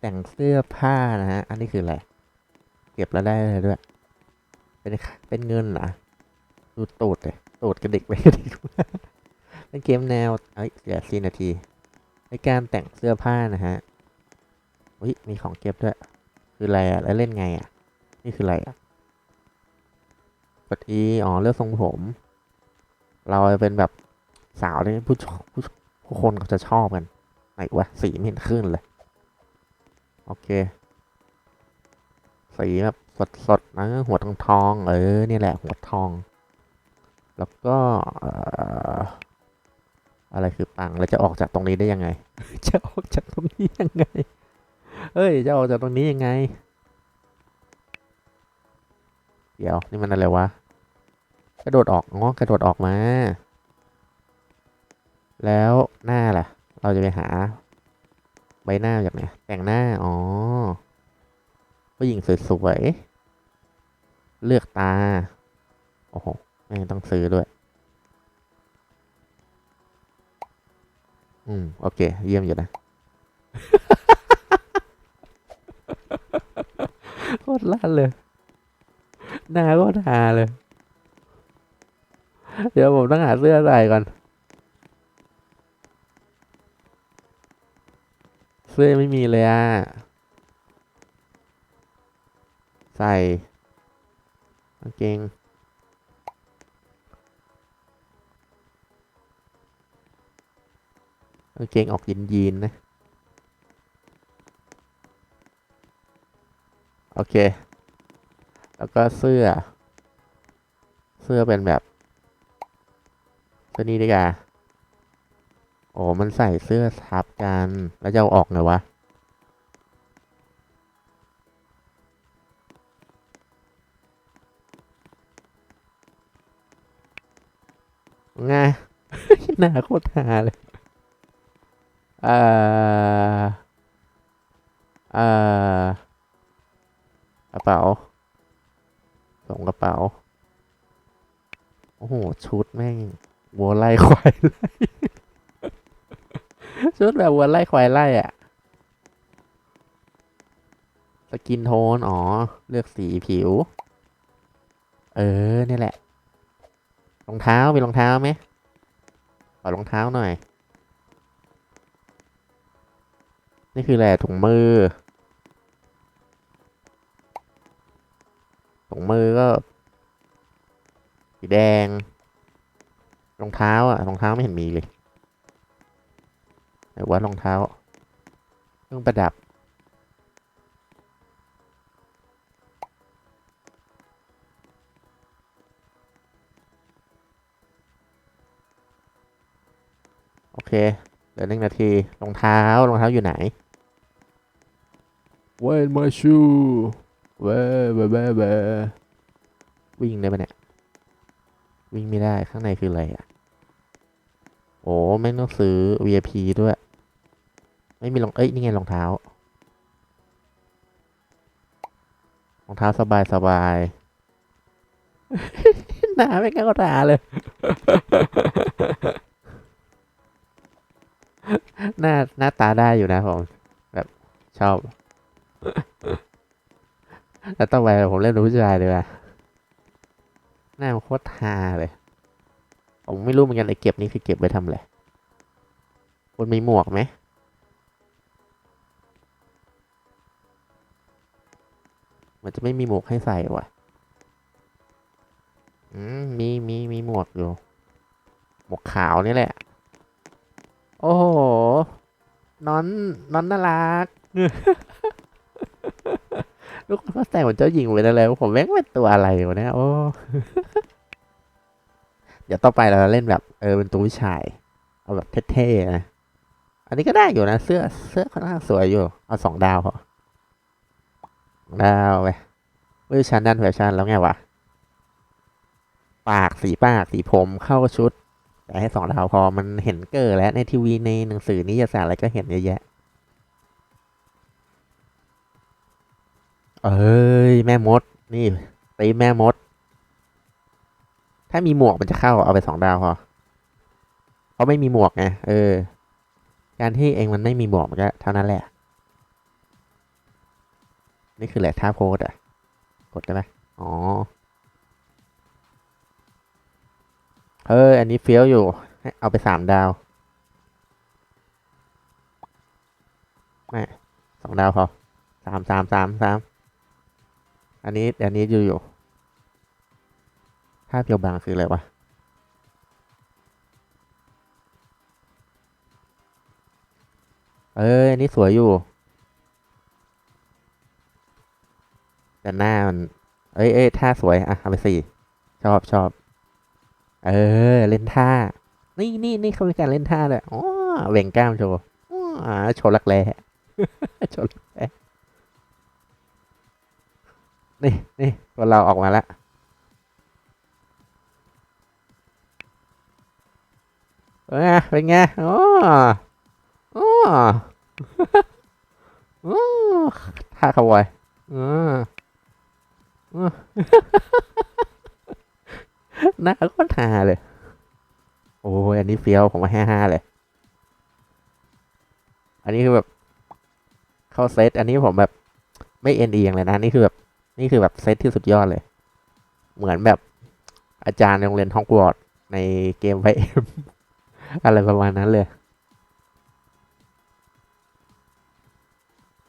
แต่งเสื้อผ้านะฮะ อันนี้คืออะไร เก็บแล้วได้เลยด้วย เป็นเป็นเงินเหรอดูตูดเลยตูดกระดิกไปกระดิกมาเป็นเกมแนวเอ้ยเสียสี่นาทีในการแต่งเสื้อผ้านะฮะอุ้ยมีของเก็บด้วย คืออะไรอะแล้วเล่นไงอะนี่คืออะไรอะกด E อ๋อเลือกทรงผม เราจะเป็นแบบสาวที่ผู้ผู้ผู้คนเขาจะชอบกันไหนวะสีไม่เห็นขึ้นเลย โอเค สีแบบสดๆนะหัวทองทองเออนี่แหละหัวทอง แล้วก็ออะไรคือปังแล้วจะออกจากตรงนี้ได้ยังไง จะออกจากตรงนี้ยังไงเอ้ยจะออกจากตรงนี้ยังไง เดี๋ยวนี่มันอะไรวะกระโดดออกอ๋อกระโดดออกมา แล้วหน้าล่ะ เราจะไปหา บหน้าจากไหนแต่งหน้า อ๋อผู้หญิงสวยๆ เลือกตา โอ้โห ไม่งต้องซื้อด้วย อืม โอเค เยี่ยมอยู่นะ โคตรลั่นเลยหน้าก็ทาเลย เดี๋ยวผมต้องหาเสื้อใส่ก่อน เสื้อไม่มีเลยอะใส่กางเกงกางเกงออกยีนยีนนะ โอเค แล้วก็เสื้อ เสื้อเป็นแบบเสื้อนี้ดีกว่า โอ้มันใส่เสื้อทับกัน แล้วจะเอาออกไงวะไงหน้าโคตรฮาเลยเอ่อเอ่อกระเป๋า ส่งกระเป๋า โอ้โห ชุดแม่งวัวไล่ควายไล่ ชุดแบบวัวไล่ควายไล่อะสกินโทน อ๋อ เลือกสีผิว เออ นี่แหละ รองเท้ามีรองเท้าไหมขอรองเท้าหน่อย นี่คืออะไรถุงมือ ถุงมือก็สีแดง รองเท้าอะรองเท้าไม่เห็นมีเลย ไหนว่ารองเท้าเครื่องประดับ โอเคเหลือหนึ่งนาทีรองเท้ารองเท้าอยู่ไหน Where my shoe Where where where where วิ่งได้ปะเนี่ย วิ่งไม่ได้ข้างในคืออะไรอะ โอ้ไม่งต้องซื้อ VIP ด้วย ไม่มีรองเอ้ยนี่ไงรองเท้ารองเท้าสบายสบายหนาไม่งั้นก็ตาเลยหน้าหน้าตาได้อยู่นะผมแบบชอบแล้วต่อไปผมเล่นเป็นผู้ชายเลยว่ะหน้ามันโคตรฮาเลย ผมไม่รู้เหมือนกันไอ้เก็บนี่คือเก็บไว้ทำอะไรคุณมีหมวกไหม มันจะไม่มีหมวกให้ใส่ว่ะ อืม มีมีมีหมวกอยู่ หมวกขาวนี่แหละ โอ้โหนอนนอนน่ารักทุกคนก็แต่งเหมือนเจ้าหญิงไปแล้วเลยผมแม่งเป็นตัวอะไรวะเนี่ยโอ้เดี๋ยวต่อไปเราจะเล่นแบบเออเป็นตัวผู้ชาย เอาแบบเท่ๆนะ อันนี้ก็ได้อยู่นะ เสื้อเสื้อค่อนข้างสวยอยู่ เอาสองดาวพอ สองดาวไปเวอร์ชันด้านแฟชั่นแล้วไงวะ ปากสีปากสีผมเข้าชุด แต่ให้สองดาวพอมันเห็นเกิดแล้วในทีวีในหนังสือนิยสารอะไรก็เห็นเยอะแยะ เอ้ย แม่มด นี่ตีแม่มด ถ้ามีหมวกมันจะเข้าเอาไปสองดาวพอ เพราะไม่มีหมวกไงเออ การที่เองมันไม่มีหมวกมันก็เท่านั้นแหละ นี่คือแหละท่าโพสอะ กดได้ไหมอ๋อ เออ อันนี้เฟี้ยวอยู่ เอาไปสามดาวไม่สองดาวพอสามสามสามสามอันนี้ อันนี้อยู่อยู่ภาพเพียวบางคืออะไรวะเอออันนี้สวยอยู่ แต่หน้ามัน เอ้ยเอ้ยท่าสวย อะ เอาไปสี่ ชอบชอบ เออ เล่นท่า นี่นี่นี่เขามีการเล่นท่าเลยอ๋อเว่งกล้ามโชว์อ๋อโชว์รักแร้โชว์รักแร้นี่นี่ตัวเราออกมาแล้วเป็นไงเป็นไงโอ้โอ้โอ้ท่าขาวอยอืออือ หน้าก็ทาเลย โอ้ยอันนี้เฟี้ยวผมว่าห้าห้าเลย อันนี้คือแบบ เข้าเซตอันนี้ผมแบบไม่เอ็นดีอย่างเลยนะ นี่คือแบบ นี่คือแบบเซตที่สุดยอดเลย เหมือนแบบอาจารย์ในโรงเรียนฮอกวอตส์ในเกมไฟเอ็มอะไรประมาณนั้นเลย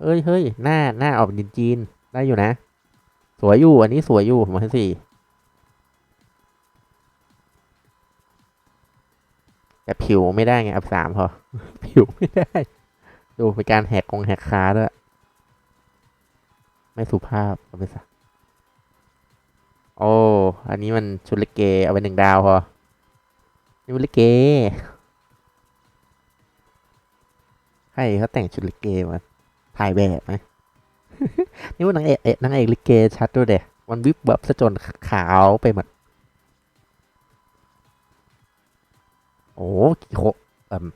เฮ้ยเฮ้ยหน้าหน้าออกเป็นจีนได้อยู่นะ สวยอยู่ อันนี้สวยอยู่ผมให้สี่แต่ผิวไม่ได้ไง อับสามพอ ผิวไม่ได้ ดูเป็นการแหกกงแหกขาด้วย ไม่สุภาพเอาไปซะโอ้ อันนี้มันชุดลิเก เอาไปหนึ่งดาวพอนี่ลิเกใครเขาแต่งชุดลิเกมาถ่ายแบบไหม นี่ว่านางเอกเอ๊ะนางเอกลิเกชัดด้วยเด็มันวิบแบบซะจนขาวไปหมด โอ้กี่โคเอ่ม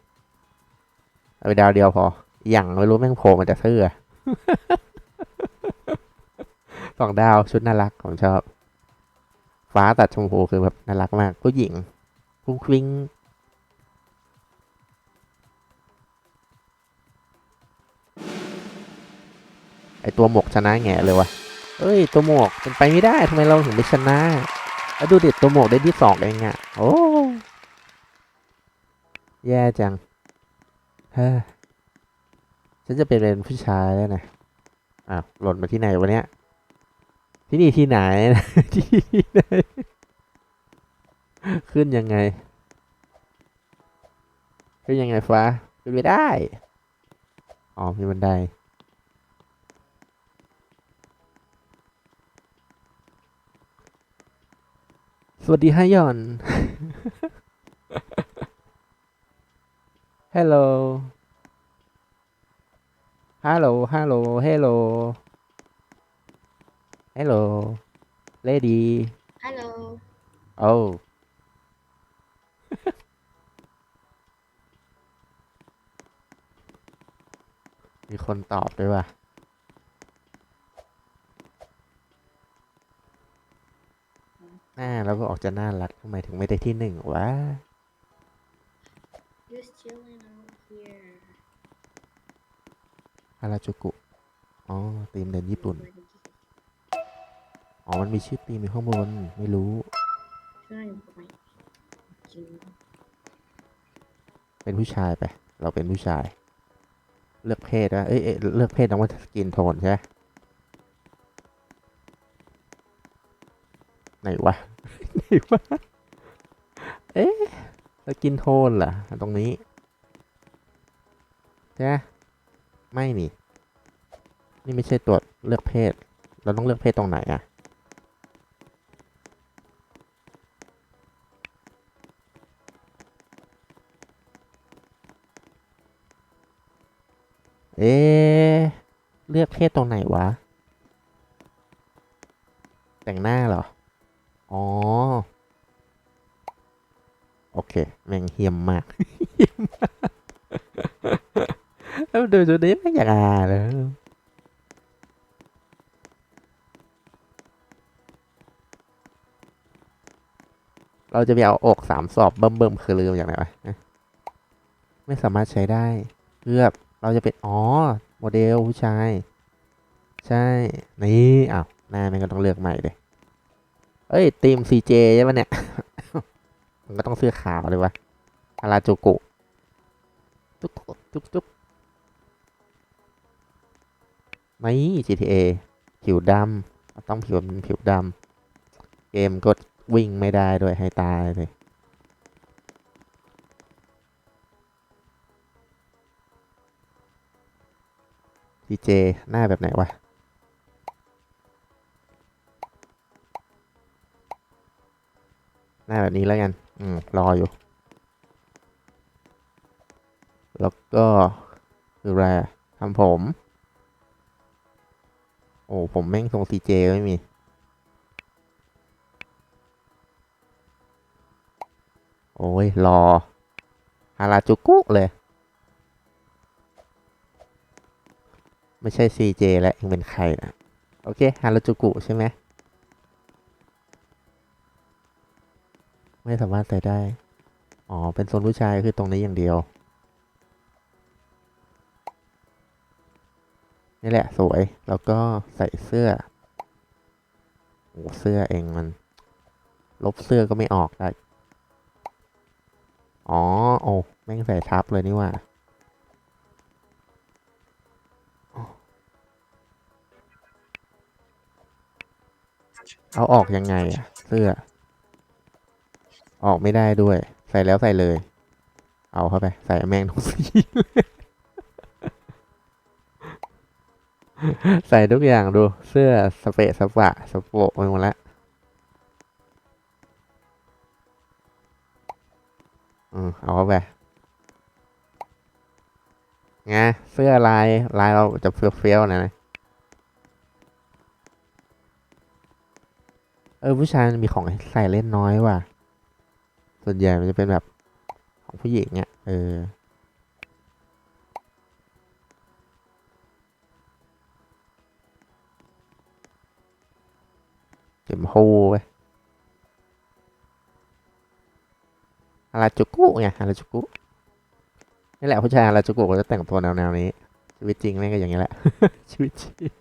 เอาไปดาวเดียวพอ อย่างไม่รู้แม่งโผล่มาจากเสื้อสองดาวชุดน่ารักผมชอบ ฟ้าตัดชมพูคือแบบน่ารักมาก ผู้หญิงฟุ้งฟิ้ง ไอตัวหมวกชนะแง่เลยวะเอ้ย ตัวหมวกเป็นไปไม่ได้ทำไมเราถึงไม่ชนะ แล้วดูเด็ดตัวหมวกได้ที่สองเองอะโอ้แย่จังเฮ้ฉันจะเป็นเป็นผู้ชายแล้วนะอ้าวหล่นมาที่ไหนวะเนี่ยที่นี่ที่ไหนที่นี่ที่ไหน ขึ้นยังไง ขึ้นยังไงฟ้าขึ้นไม่ได้ อ๋อมีบันได สวัสดีฮะยอน Hello Hello Hello Hello Hello Lady Hello. Oh มีคนตอบด้วยว่ะ หน้าแล้วก็ออกจะน่ารักทำไมถึงไม่ได้ที่หนึ่งวะ Just chilling out here. ฮาราจูกุ อ๋อตีมเดินญี่ปุ่น อ๋อ มันมีชื่อตีมอยู่ข้างบน ไม่รู้ Trying to find you. เป็นผู้ชายไป เราเป็นผู้ชาย เลือกเพศนะเอ้ยเอ้ยเลือกเพศต้องว่าสกินโทนใช่ไหม ไหนวะ ไหนวะ เอ๊ะสกินโทนเหรอตรงนี้ใช่ไหมไม่นี่ นี่ไม่ใช่ตัวเลือกเพศ เราต้องเลือกเพศตรงไหนอะเอ๊ะเลือกเพศตรงไหนวะ แต่งหน้าเหรอ อ๋อ โอเค แม่งเฮียมมากเฮียมมากแล้วดูจุดนี้ไม่อยากอ่านเลยเราจะไปเอาอกสามสอบเบิ่มเบิ่มคือลืมอย่างไรวะไม่สามารถใช้ได้เพื่อเราจะเป็น อ๋อ โมเดลผู้ชาย ใช่ นี่อ้าวหน้ามันก็ต้องเลือกใหม่เลย เอ้ยทีม CJ ใช่ปะเนี่ย มันก็ต้องเสื้อขาวเลยวะฮาราจูกุจุ๊บจุ๊บจุ๊บไม่ GTA ผิวดำต้องผิวผิวดำเกมก็วิ่งไม่ได้ด้วยให้ตายเลย CJ หน้าแบบไหนวะ หน้าแบบนี้แล้วกัน อืม รออยู่ แล้วก็คืออะไรทำผม โอ้ ผมแม่งทรง CJ ไม่มี โอ้ย รอฮาราจูกุเลย ไม่ใช่ CJ แล้วเองเป็นใครนะ โอเคฮาราจูกุใช่ไหม ไม่สามารถใส่ได้ อ๋อ เป็นโซนผู้ชายคือตรงนี้อย่างเดียว นี่แหละสวย แล้วก็ใส่เสื้อ โอ้เสื้อเองมัน ลบเสื้อก็ไม่ออกได้ อ๋อ โอ้แม่งใส่ทับเลยนี่ว่าเอาออกยังไงอะเสื้อ ออกไม่ได้ด้วย ใส่แล้วใส่เลย เอาเข้าไป ใส่แมงทุกสีใส่ทุกอย่างดู เสื้อสเปะสปะสโปะไปหมดแล้วอืมเอาเข้าไปไงเสื้อลายลายเราจะเฟี้ยวๆหน่อยนะเออผู้ชายมีของใส่เล่นน้อยว่ะ ส่วนใหญ่มันจะเป็นแบบของผู้หญิงเนี่ยเออเข็มโฮไปฮาราจูกุไงฮาราจูกุนี่แหละผู้ชายฮาราจูกุก็จะแต่งตัวแนวๆนี้ชีวิตจริงแม่งก็อย่างนี้แหละ ชีวิตจริง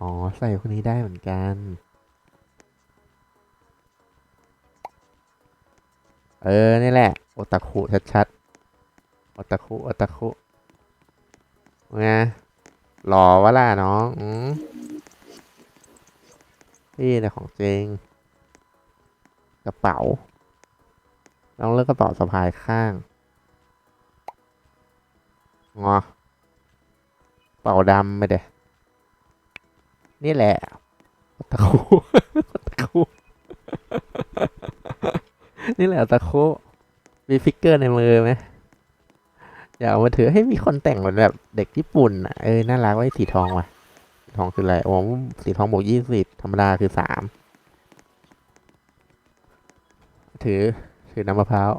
อ๋อ ใส่คนนี้ได้เหมือนกัน เออ นี่แหละ โอตาคุชัดๆ โอตาคุ โอตาคุไงหล่อวะล่ะน้องอืมนี่แหละของจริง กระเป๋าต้องเลือกกระเป๋าสะพายข้าง งอ เป๋าดำไปเด้นี่แหละตะคุตะคุ นี่แหละตะโคมีฟิกเกอร์ในมือไหมอย่าเอามาถือให้มีคนแต่งเหมือนแบบเด็กญี่ปุ่นอะเออน่ารักไว้สีทองว่ะสีทองคืออะไรโอ้สีทองบวกยี่สิบธรรมดาคือสามถือถือน้ำมะพร้าว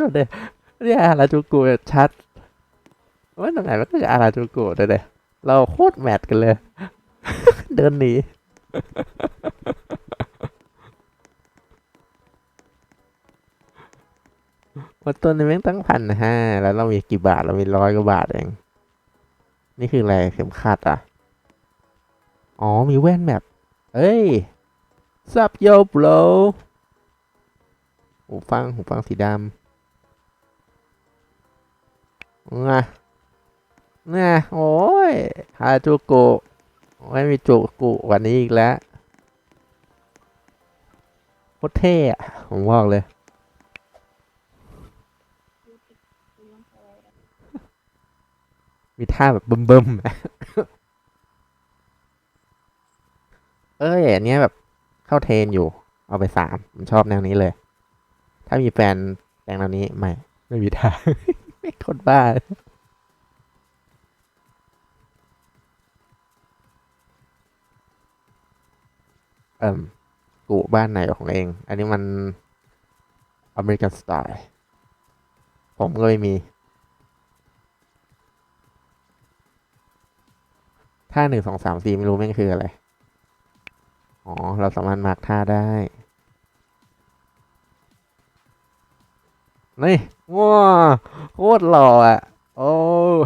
ดูเดเนี่ยอาราจูกุชัดว่าตรงไหนมันก็จะอาราจูกุเด้เดเราโคตรแมทกันเลย เดินหนีวันตัวนี้แม่งตั้งพันห้าแล้วเรามีกี่บาท เรามีร้อยกว่าบาทเอง นี่คืออะไรเข็มขัดอะ อ๋อ มีแว่นแบบ เอ้ยซับโยบโลหูฟังหูฟังสีดำน่ะน่ะโอ้ยฮาจูกุ ไม่มีจูกุกวันนี้อีกแล้วโคตรเท่อะผมบอกเลย มีท่าแบบบึ้มๆเอ้ยอันเนี้ยแบบเข้าเทรนอยู่ เอาไปสามผมชอบแนวนี้เลย ถ้ามีแฟนแต่งแนวนี้ ไม่ ไม่มีทางไม่คนบ้า เอ่มกูบ้านไหนของเอง อันนี้มันอเมริกันสไตล์ ผมก็ไม่มี ท่าหนึ่งสองสามสี่ไม่รู้แม่งคืออะไร อ๋อ เราสามารถมาร์กท่าได้ นี่ว้าโคตรหล่ออะ โอ้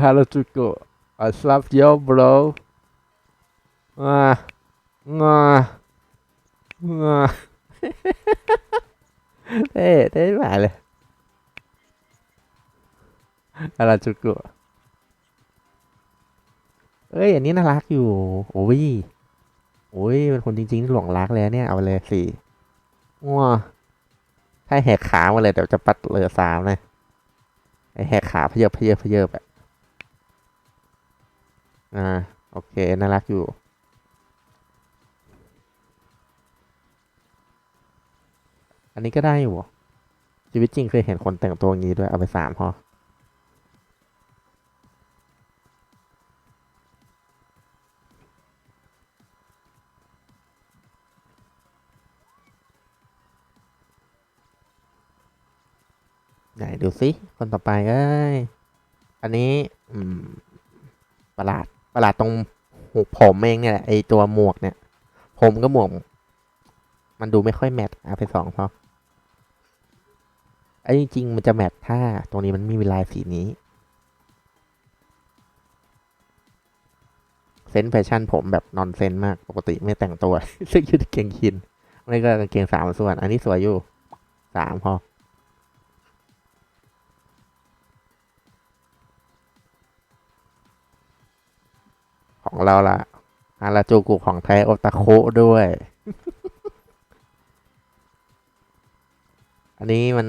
ฮัลโหลจูโก I love you bro อ่างา เท่เท่แบบเลยอะไรจุกุเอ้ย อันนี้น่ารักอยู่ โอ้ย โอ้ยเป็นคนจริงๆที่หลงรักแล้วเนี่ย เอาเลยสี่ว้าถ้าแหกขามาเลยเดี๋ยวจะปัดเลือสามเลยไอแหกขาเพเยเพเยเพเยบอะอ่า โอเค น่ารักอยู่ อันนี้ก็ได้หรอชีวิตจริงเคยเห็นคนแต่งตัวงี้ด้วยเอาไปสามพอไหนดูสิคนต่อไปเอ้ยอันนี้อืมประหลาดประหลาดตรงหูผมเองเนี่ยแหละไอตัวหมวกเนี่ย ผมก็หมวก มันดูไม่ค่อยแมทเอาไปสองพอ ไอ้จริงมันจะแมทถ้าตรงนี้มันมีเวลาสีนี้เซนแฟชั่นผมแบบนอนเซนมากปกติไม่แต่งตัวเสื้อยืดเกงคินไม่ก็กางเกงสามส่วน อันนี้สวยอยู่สามพอของเราล่ะ อาราจูกุของไทยโอตาโคด้วย อันนี้มัน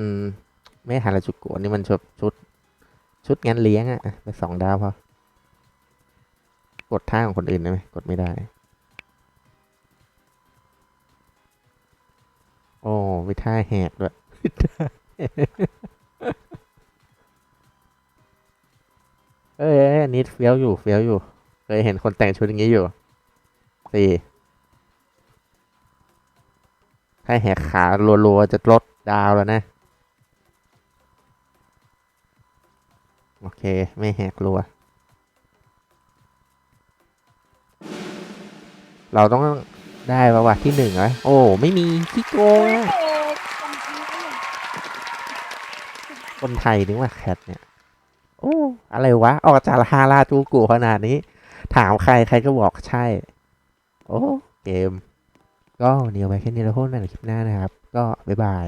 ไม่ฮาราจูโกะนี่มันชุดชุด ชุดงานเลี้ยงอะไปสองดาวพอกดท่าของคนอื่นได้ไหมกดไม่ได้ โอ้วิท่าแหกด้วยเอ้ยนนี้เฟี้ยวอยู่เฟี้ยวอยู่ เคยเห็นคนแต่งชุดอย่างนี้อยู่สี่ถ้าแหกขารัวๆจะลดดาวแล้วนะ เค ไม่แหกรัว เราต้องได้ประวัติที่หนึ่งเหมโอ้ ไม่มีขี้โกงคนไทยนึกว่าแคทเนี่ย โอ้ อะไรวะ ออกจากฮาราจูกูขนาดนี้ ถามใครใครก็บอกใช่ โอ้ เกม ก็เดี๋ยวไปแค่นี้แล้วพูดใในคลิปหน้านะครับ ก็บ๊ายบาย